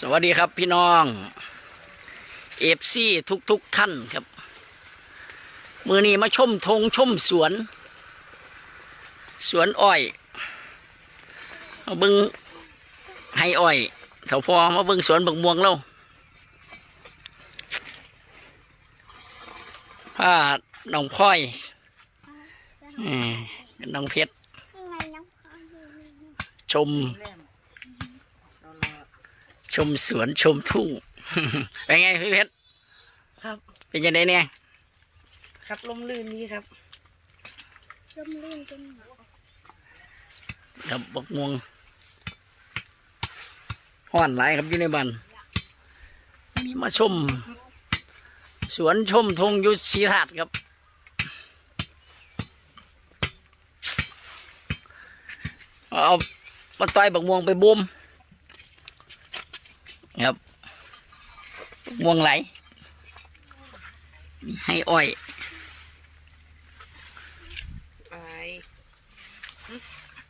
สวัสดีครับพี่น้องเอฟซีทุกทุกๆท่านครับ มือนี้มาชมธงชมสวน สวนอ้อยมาเบิงให้อ้อยเถาพอมาเบิงสวนบักม่วงเราผ้าน้องพ้อยอืมน้องเพชรชม ชมสวนชมทุ่ง เป็นไงพี่เพชรครับ เป็นยังไงเนี่ย ครับลมลื่นนี้ครับร่มรื่นจนหนาวครับบักม่วงห้อนหลายครับอยู่ในบ้านมีมาชม สวนชมทงยุทธศรีธาตุครับเอามาต่อยบักม่วงไปบุม ครับบักม่วงไหลมีให้อ้อยอะไร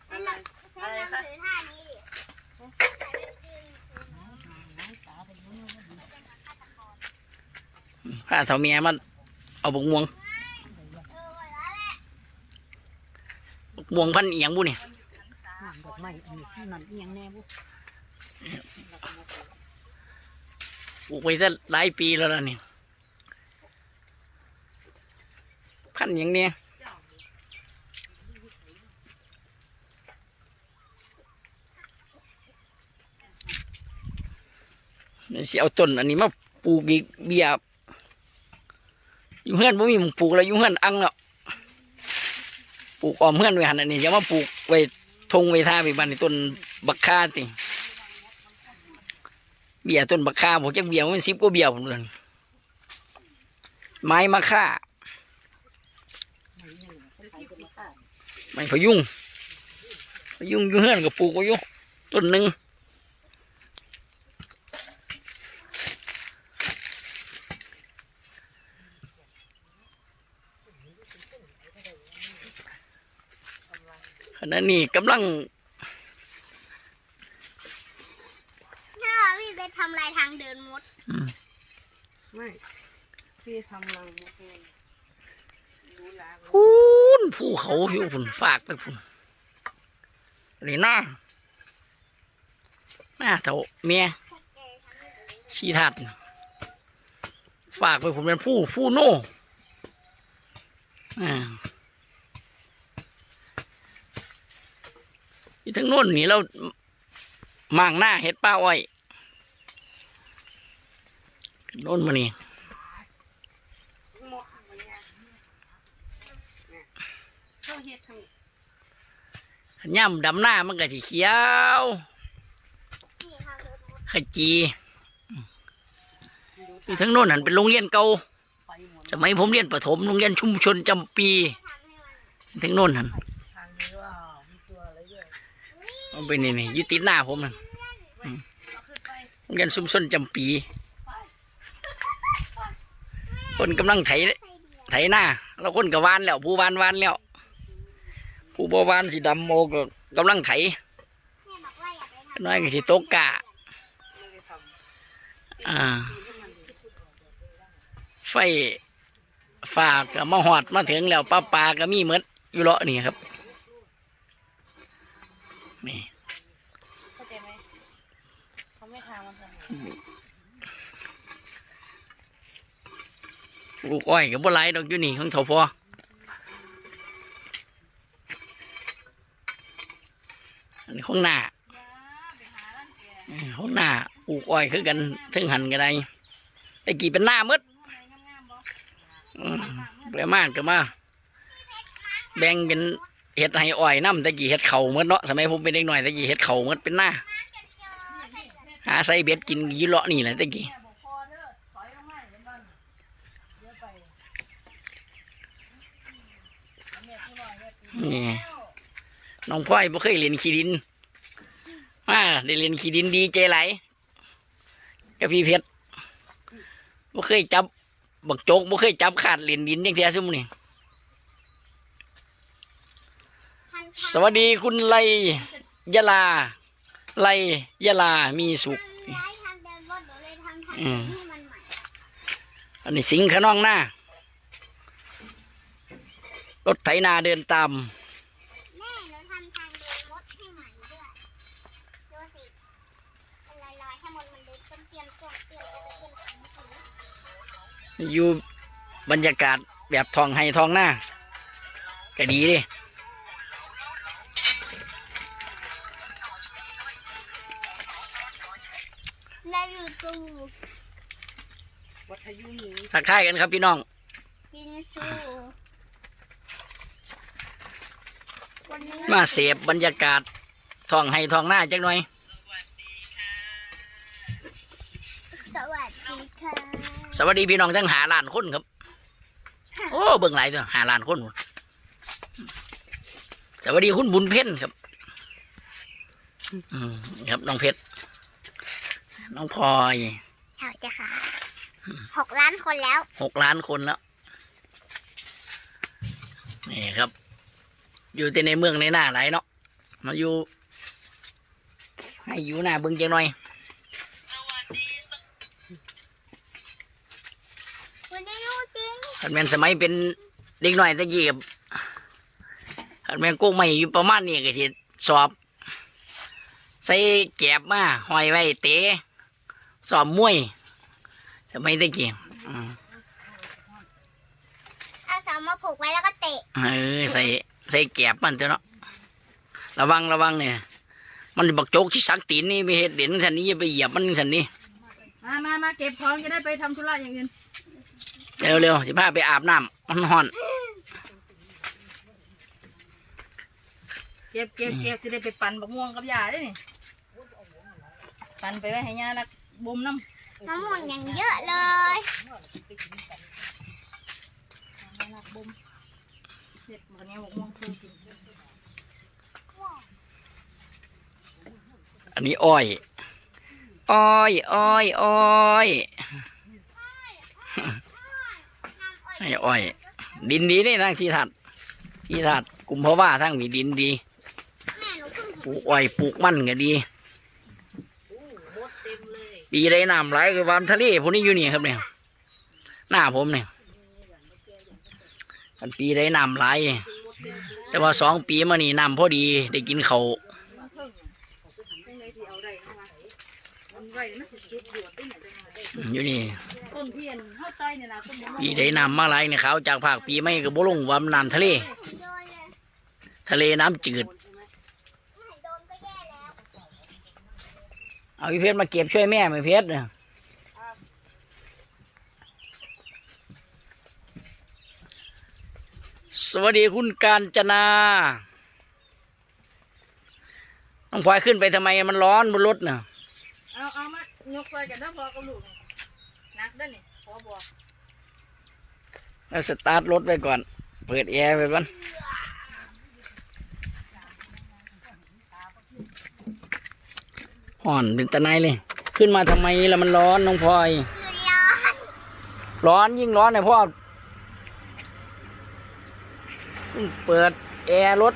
ให้ลองให้ลองถือท่านี้ดิพาเถาเมียมันเอาบกม่วงเออไว้แล้วแหละบกม่วงพันเอียงบุนี่ดอกไม้อันนี้นั่นเอียงแน่บุ ปลูกไว้จะหลายปีแล้วล่ะนี่พันอย่างเนี้ยนี่สิเอาต้นอันนี้มาปลูกอีกเบียบอยู่เฮือนบ่มีมึงปลูกแล้วอยู่เฮือนอังแล้วปลูกออมเฮือนไว้หันอันนี้จะมาปลูกไว้ทงไว้ท่าไปบ้านในต้นบักคาติ เบี้ยต้นบักข่าผมจักเบี้ยมันสิบกว่าเบี้ยผมเลยไม้มะข่าไม้พยุงพยุงอยู่เฮือนกับปลูกไว้อยู่ต้นหนึ่งขณะนี้กำลัง ถ้าพี่ไป ทำลายทางเดินมดไม่พี่ทำรังมะม่วงรู้ลาพูนภูเขาอยู่พุ่นฝากไปพุ่นนี่หน้าหน้าเท่าเมียชีทัดฝากไปผมเป็นผู้ผู้โน่อ่าที่ทั้งโน้นนี่เรามางหน้าเห็ดป้าอ้อย โน้นมานี่หมดมันเนี่ยเข้าเฮ็ดทั้งย่ำดำหน้ามันก็สีเขียวขจีที่ทั้งโน้นหันเป็นโรงเรียนเก่าไปหมดสมัยผมเรียนประถมโรงเรียนชุมชนจำปีทั้งโน้นหันไรด้วยเอาไปนี่นี่ยู่ติหน้าผมนั่นเอาขึ้นไปโรงเรียนชุมชนจำปี คนกำลังไถเดียไถหน้าแล้วคนก็วานแล้ว ผู้วานวานแล้ว ผู้บวานสีดำโมก็กำลังไถน้อยก็สิตกกะอ่า ไฟฝากมาหอดมาถึงแล้วป้าปลาก็มีหมดอยู่เลาะนี่ครับนี่เข้าใจไหมเขาไม่ทำมันทำไง ลูกอ้อยกับบัวไหลายดอกอยู่นี่ของเถาพออันนี้ของหน้าเออของหน้าปลูกอ้อยคือกันถึงหันกันได้แต่กี่เป็นหน้าหมดอืมไปมากก็มาแบ่งเป็นเห็ดให้อ้อยน้ำแต่กี่เห็ดเข่าหมดเนาะสมัยผมเป็นเด็กหน่อยแต่กี่เห็ดเข่าหมดเป็นหน้าหาใส่เบ็ดกินอยี่เลาะนี่แหละแต่กี่ นี่น้องพ่อยบ่เคยเรียนขี้ดินมาได้เรียนขี้ดินดีใจไหลายกับพี่เพชรบ่เคยจับบักโจกบ่เคยจับขาดเรียนดินอย่างเทียซุ่มนี่ทันสวัสดีคุณไลยะลา ไลยะลามีสุขย้ายทางอืมให้มันใหม่อันนี้สิงขนองหน้า รถไถนาเดินตาม แม่หนูทำทางเดินมดให้ใหม่ด้วยดูสิเป็นลอยๆให้มดมันเดินเตรียมเตรียมตัวเตรียมจะไปขึ้นเขาเมื่อกี้อยู่บรรยากาศแบบทองให้ทองหน้าก็ดีดิแล้วอยู่ตูวัทยุหมูทักทายกันครับพี่น้องกินซู วันนี้มาเสพบรรยากาศทองให้ทองหน้าจักหน่อย สวัสดีค่ะสวัสดีพี่น้องทั้งหาล้านคนครับ โอ้เบิ่งหลายตัวหาล้านคนพุ่นสวัสดีคุณบุญเพ่นครับ อืมครับน้องเพชรน้องพลอยเท่าจะค่ะหกล้านคนแล้ว หกล้านคนแล้วนี่ครับ อยู่แต่ในเมืองในหน้าไหลายเนาะมาอยู่ ให้อยู่หน้าเบิ่งจังหน่อย วันนี้รู้จริงคันแมนสมัยเป็นเด็กน้อยตะกี้กับคันแมนโก้ไม่อยู่ประมาณนี้ก็สิสอบ ใส่แกบมาห้อยไว้เตะสอบมวย สมัยตะกี้อืมเอาเสามาผูกไว้แล้วก็เตะ เออใส่ ใส่แกบมันเถอะเนาะระวังระวังเนี่ย มันบักโจกที่สักตีนนี่ไปเห็ดเด่นสันนี้อย่าไปเหยียบมันสันนี้มามามาเก็บของจะได้ไปทำธุระอย่างอื่นเร็วเร็วสิพาไปอาบน้ำมันห่อนเก็บเก็บเก็บจะได้ไปปั่นบักม่วงกับยาได้นี่ปั่นไปไว้ให้ยานักบ่มน้ำมะม่วงอย่างเยอะเลยนักบ่ม เด็ดบักเนี้บักม่วงคือกินอันนี้อ้อย อ้อย อ้อย อ้อยไอ้อ้อย ดินดีนี่ทางสีถัดสีถัดกลุ่มเพราะว่าทั้งมีดินดี ปลูกอ้อยปลูกมันก็ดีบดเต็มเลยปีได้น้ำไหลคือวามทะเลพวกนี้อยู่นี่ครับเนี่ย หน้าผมเนี่ย อันปีได้น้ำไหลแต่ว่าสองปีมานี่น้ำพอดีได้กินเขาอยู่นี่ปีได้น้ำมาไหลเนี่ยเขาจากภาคปีไม่ก็บ่ลงว่าน้ำทะเล ทะเลน้ำจืด เอาพี่เพชรมาเก็บช่วยแม่ไหมเพชรเนี่ย วัสดีคุณการจนาน้องพลอยขึ้นไปทำไมมันร้อนบนรถเน่ะ เอาเอามายกไปกันแล้วพอกับลูกนี่นักเด้อนี่พอบอกแล้วสตาร์ทรถไปก่อน เปิดแอร์ไปก่อนห่อนเป็นตะไนเลย ขึ้นมาทำไมแล้วมันร้อนน้องพลอยคือร้อนร้อนยิ่งร้อนเลยพ่อ เปิดแอร์รถ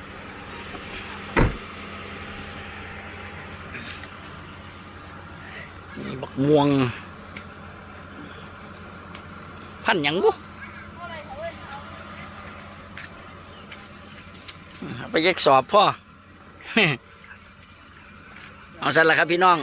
นี่บักม่วง พันหยังบุไปแยกสอบพ่อ เอาสั่นละครับพี่น้อง